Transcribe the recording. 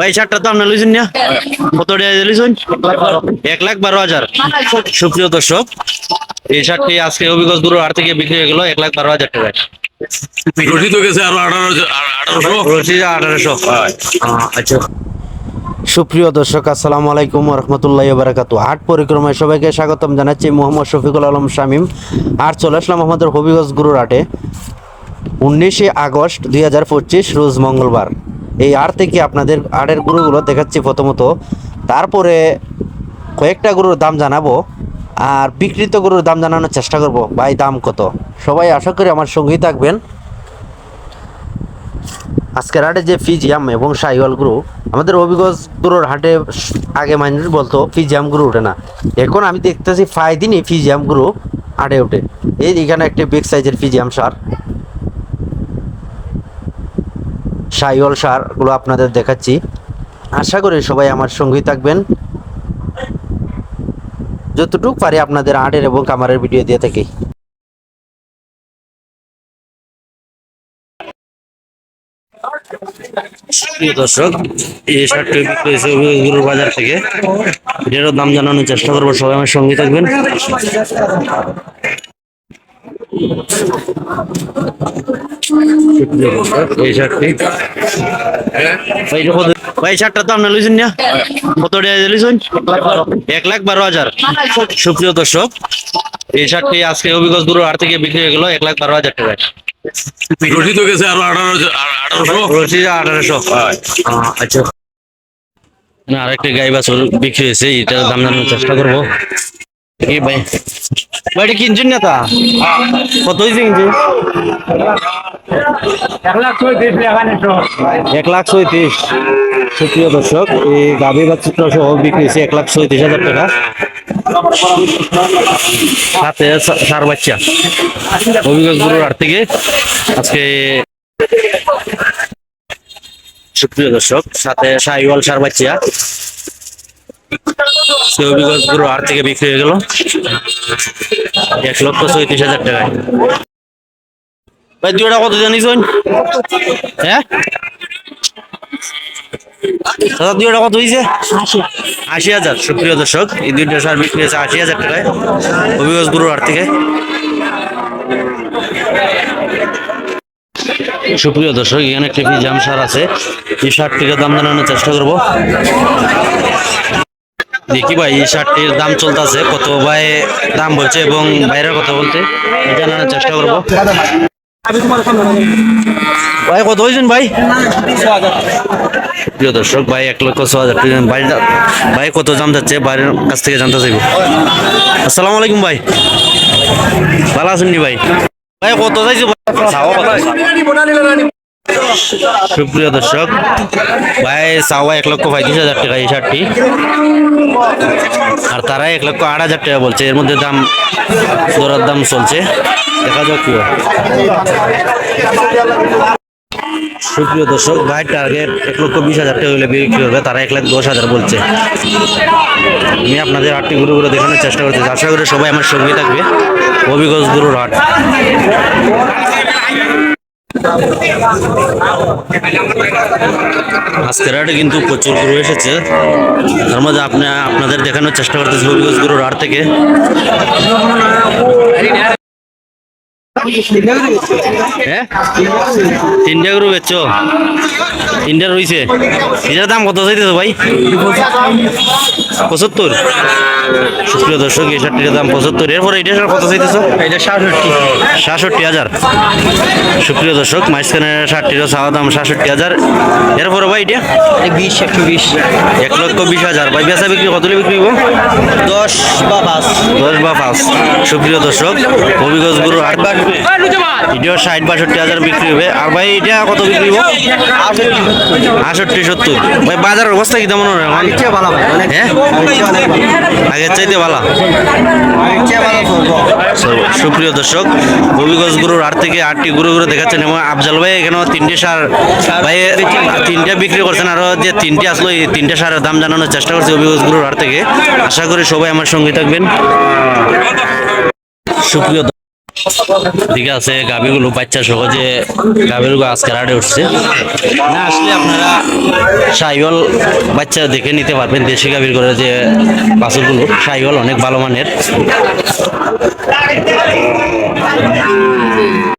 ভাই শার্টটা তো আপনি লইছেন না কত টাকা লইছেন? এক লাখ বারো হাজার। সুপ্রিয় দর্শক এই শার্টটি আজকে অভিজ্ঞ গুরু হাট থেকে বিক্রি হয়ে গেল এক লাখ বারো হাজার টাকায়। রশিদ গেছে আরও আঠারোশো? রশিদ আঠারোশো। আচ্ছা। সুপ্রিয় দর্শক আসসালামু আলাইকুম রহমতুল্লাহ বারাকাতু হাট পরিক্রমায় সবাইকে স্বাগতম জানাচ্ছি মোহাম্মদ শফিকুল আলম শামীম। আর চলে আসলাম আমাদের হবিগঞ্জ গুরুর হাটে। উনিশে আগস্ট দুই হাজার পঁচিশ রোজ মঙ্গলবার। এই আট থেকে আপনাদের আটের গরুগুলো দেখাচ্ছি প্রথমত। তারপরে কয়েকটা গরুর দাম জানাব আর বিকৃত গরুর দাম জানানোর চেষ্টা করব, ভাই দাম কত? সবাই আশা করি আমার সঙ্গেই থাকবেন। আজকের হাটে যে ফিজিয়াম এবং সাইওয়াল গ্রু আমাদের অভিগজ গ্রুর হাটে আগে মানুষ বলতো, ফিজিয়াম গ্রু ওঠে না। এখন আমি দেখতেছি ফাই দিনই ফিজিয়াম গ্রু হাটে ওঠে। এই এখানে একটা বিগ সাইজের ফিজিয়াম সার। সাইওয়াল সারগুলো আপনাদের দেখাচ্ছি। আশা করি সবাই আমার সঙ্গেই থাকবেন। যতটুকু পারি আপনাদের আটের এবং কামারের ভিডিও দিয়ে থাকি। দর্শক, এই শার্টটি বিক্রি হয়েছে বাজার থেকে। এটারও দাম জানানোর চেষ্টা করব, সবাই আমার সঙ্গে থাকবেন। এই শার্টটি ভাই, এটা কত- ভাই শার্টটা তো আপনার লইছেন না? কত টাকা লইছেন? এক লাখ বারো হাজার। সুপ্রিয় দর্শক এই শার্টটি আজকে থেকে বিক্রি হয়ে গেল এক লাখ বারো হাজার টাকায়। রশিদ গেছে আরও আঠারোশো? রশিদ আঠারোশো। আচ্ছা। না গাই বাছুর বিক্রি হয়েছে এটার দাম জানানোর চেষ্টা করব। কি ভাই? ভাই কিনছেন না তা কত হয়েছে কিনছে এক লাখ ছয়ত্রিশ সুপ্রিয় দর্শক এই গাভী বাচ্চা সহ বিক্রি হয়েছে এক লাখ ছয়ত্রিশ হাজার টাকা। সাথে সার বাচ্চা। অভিজ্ঞ গুরুর হাট থেকে আজকে সুপ্রিয় দর্শক সাথে শাহিওয়াল সার বাচ্চা। সে অভিজ্ঞ গুরু হাট থেকে বিক্রি হয়ে গেল। এক লক্ষ চৌত্রিশ হাজার টাকায়। ভাই দুটা কত জানিস হ্যাঁ? কত হয়েছে আশি হাজার। সুপ্রিয় দর্শক, এই দুইটা সার বিক্রি হয়েছে আশি হাজার টাকায়। গুরুর থেকে। সুপ্রিয় এখানে একটি জাম সার আছে। এই শার্টটির দাম জানানোর চেষ্টা করব। দেখি ভাই এই শার্টটির দাম চলতেছে কত ভাই দাম বলছে এবং বাইরের কথা বলতে জানানোর চেষ্টা করব। ভাই কত হয়েছেন ভাই? প্রিয় দর্শক ভাই এক লক্ষ ছ হাজার ভাই ভাই কত দাম যাচ্ছে বাইরের কাছ থেকে জানতে চাইব। আসসালামু আলাইকুম ভাই। ভালো আছেন ভাই? ভাই কত চাইছো কত সুপ্রিয় দর্শক, ভাই সাওয়া এক লক্ষ পঁয়ত্রিশ হাজার টাকা এই শার্টটি। আর তারা এক লক্ষ আট হাজার টাকা বলছে। এর মধ্যে দাম দরার দাম চলছে। দেখা যাক কি সুপ্রিয় দর্শক, ভাই টার্গেট এক লক্ষ বিশ হাজার টাকা হলে বিক্রি হবে। তারা এক লাখ দশ হাজার বলছে। আমি আপনাদের আটটি গুরু গুলো দেখানোর চেষ্টা করতেছি। আশা করি সবাই আমার সঙ্গে থাকবে। অভিগজ গুরুর হাট। আজকের হাটে কিন্তু প্রচুর গরু এসেছে। তার মধ্যে আপনি আপনাদের দেখানোর চেষ্টা করতেছি হবিগঞ্জ গরুর হাট থেকে। হ্যাঁ? তিনটা গরু বেচছো? তিনটা রয়েছে এটার দাম কত চাইতেছো ভাই? পঁচাত্তর। সুপ্রিয় দর্শক এই শার্টটির দাম পঁচাত্তর। এরপরে এটা কত চাইতেছো? এটা সাতষট্টি। সাতষট্টি হাজার। সুপ্রিয় দর্শক মাঝখানে ষাটটিরও চাওয়া দাম সাতষট্টি হাজার। এরপরে ভাই এটা? বিশ একশো বিশ। এক লক্ষ বিশ হাজার। ভাই বেচা বিক্রি কত হলে বিক্রি হইব দশ বা পাঁচ। দশ বা পাঁচ। সুপ্রিয় দর্শক হবিগঞ্জ গুরু আট বার এটাও ষাট বাষট্টি হাজার বিক্রি হবে। আর ভাই এটা কত বিক্রি হইব আষট্টি সত্তর। ভাই বাজারের অবস্থা কি তেমন? হ্যাঁ? আগের চাইতে ভালো। সুপ্রিয় দর্শক হবিগঞ্জ গুরুর আট থেকে আটটি গুরু গুরু দেখাচ্ছেন এবং আফজাল ভাই এখানেও তিনটে সার ভাই, তিনটে বিক্রি করছেন আরও যে তিনটে আসলো, এই তিনটে সারের দাম জানানোর চেষ্টা করছি হবিগঞ্জ গুরুর আট থেকে। আশা করি সবাই আমার সঙ্গে থাকবেন। সুপ্রিয় দিকে আছে গাভীগুলো, বাচ্চা সহজে গাভীগুলো আজকে রাডে উঠছে। না আসলে আপনারা সাইওয়াল বাচ্চা দেখে নিতে পারবেন, দেশি গাভীর করে যে বাছুরগুলো। সাইওয়াল অনেক ভালো মানের।